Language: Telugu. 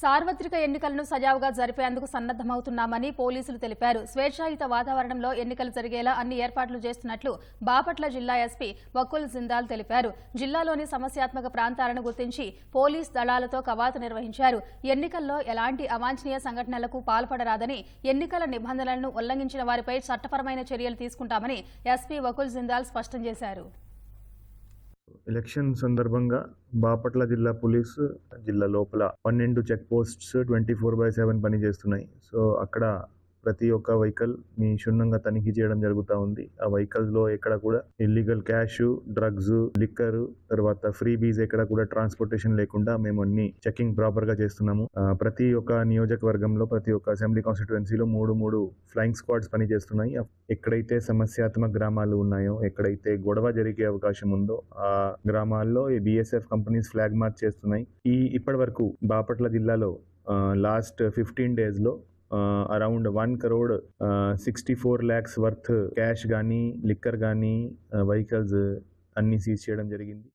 సార్వత్రిక ఎన్నికలను సజావుగా జరిపేందుకు సన్నద్దమవుతున్నామని పోలీసులు తెలిపారు. స్వేచ్ఛాయుత వాతావరణంలో ఎన్నికలు జరిగేలా అన్ని ఏర్పాట్లు చేస్తున్నట్లు బాపట్ల జిల్లా ఎస్పీ వకుల్ జిందాల్ తెలిపారు. జిల్లాలోని సమస్యాత్మక ప్రాంతాలను గుర్తించి పోలీస్ దళాలతో కవాతు నిర్వహించారు. ఎన్నికల్లో ఎలాంటి అవాంఛనీయ సంఘటనలకు పాల్పడరాదని ఎన్నికల నిబంధనలను ఉల్లంఘించిన వారిపై చట్టపరమైన చర్యలు తీసుకుంటామని ఎస్పీ వకుల్ జిందాల్ స్పష్టం చేశారు. ఎలక్షన్ సందర్భంగా బాపట్ల జిల్లా పోలీసు జిల్లా లోపల పన్నెండు check posts twenty four by seven పనిచేస్తున్నాయి. సో అక్కడ ప్రతి ఒక్క వెహికల్ని క్షుణ్ణంగా తనిఖీ చేయడం జరుగుతూ ఉంది. ఆ వెహికల్స్లో ఎక్కడ కూడా ఇల్లీగల్ క్యాష్ డ్రగ్స్ లిక్కర్ తర్వాత ఫ్రీ బీజ్ ఎక్కడ కూడా ట్రాన్స్పోర్టేషన్ లేకుండా మేము అన్ని చెకింగ్ ప్రాపర్గా చేస్తున్నాము. ప్రతి ఒక్క నియోజకవర్గంలో ప్రతి ఒక్క అసెంబ్లీ కాన్స్టిట్యుయెన్సీలో మూడు మూడు ఫ్లయింగ్ స్క్వాడ్స్ పనిచేస్తున్నాయి. ఎక్కడైతే సమస్యాత్మక గ్రామాలు ఉన్నాయో ఎక్కడైతే గొడవ జరిగే అవకాశం ఉందో ఆ గ్రామాల్లో ఈ బిఎస్ఎఫ్ కంపెనీస్ ఫ్లాగ్ మార్చ్ చేస్తున్నాయి. ఈ ఇప్పటి వరకు బాపట్ల జిల్లాలో లాస్ట్ ఫిఫ్టీన్ డేస్లో around one crore sixty four lakhs worth cash కానీ లిక్కర్ కానీ వెహికల్స్ అన్ని సీజ్ చేయడం జరిగింది.